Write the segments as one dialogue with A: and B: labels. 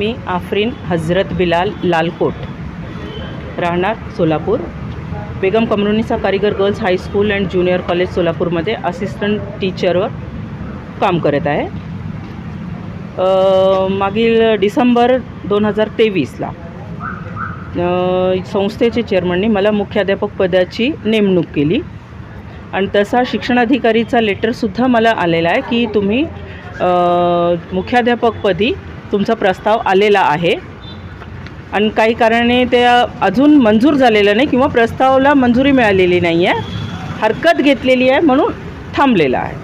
A: मी आफरीन हजरत बिलाल लालकोट. राहणार Solapur. Begum Qamarunnisa Karigar girls high school and junior college सोलापूरमध्ये assistant टीचरवर काम करत आहे. मागील डिसेंबर दोन हजार तेवीसला संस्थेचे चेअरमनने मला मुख्याध्यापक पदाची नेमणूक केली. आणि तसा शिक्षणाधिकारीचा लेटरसुद्धा मला आलेला आहे की तुम्ही मुख्याध्यापकपदी तुमचा प्रस्ताव आलेला आहे. आणि काही कारणाने ते अजून मंजूर झालेलं नाही किंवा प्रस्तावाला मंजुरी मिळालेली नाही आहे. हरकत घेतलेली आहे म्हणून थांबलेला आहे.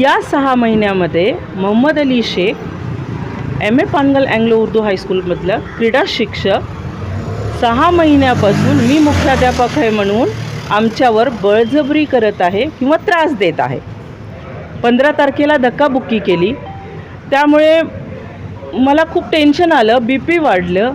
A: या सहा महिन्यामध्ये Mohammed Ali Shaikh M A Pangal Anglo Urdu हायस्कूलमधलं क्रीडा शिक्षक. सहा महिन्यापासून मी मुख्याध्यापक आहे म्हणून आमच्यावर बळजबरी करत आहे किंवा त्रास देत आहे. पंधरा तारखेला धक्काबुक्की केली. त्यामुळे मला खूप टेन्शन आलं बी पी वाढलं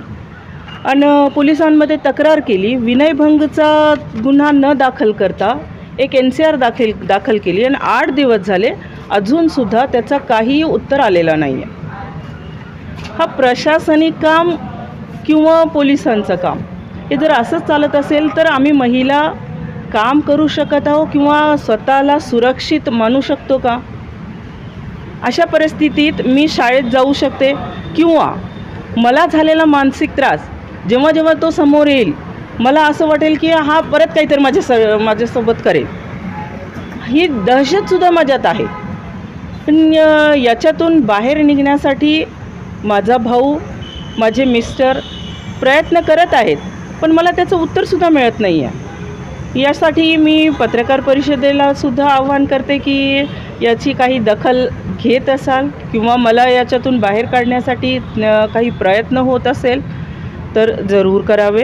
A: आणि पोलिसांमध्ये तक्रार केली. विनयभंगचा गुन्हा न दाखल करता एक एन सी आर दाखल दाखल केली आणि आठ दिवस झाले अजूनसुद्धा त्याचा काहीही उत्तर आलेला नाही आहे हा प्रशासनिक काम किंवा पोलिसांचं काम? हे जर असंच चालत असेल तर आम्ही महिला काम करू शकत आहो किंवा स्वतःला सुरक्षित मानू शकतो का? अशा परिस्थितीत मी शाळेत जाऊ शकते किंवा मला झालेला मानसिक त्रास जेव्हा जेव्हा तो समोर येईल मला असं वाटेल की हा परत काहीतरी माझ्या स माझ्यासोबत करेल. ही दहशतसुद्धा माझ्यात आहे. पण याच्यातून बाहेर निघण्यासाठी माझा भाऊ माझे मिस्टर प्रयत्न करत आहेत पण मला त्याचं उत्तरसुद्धा मिळत नाही आहे यासाठी मी पत्रकार परिषदेला सुद्धा आव्हान करते की याची काही दखल घेत असाल किंवा मला याच्यातून बाहेर काढण्यासाठी काही प्रयत्न होत असेल तर जरूर करावे.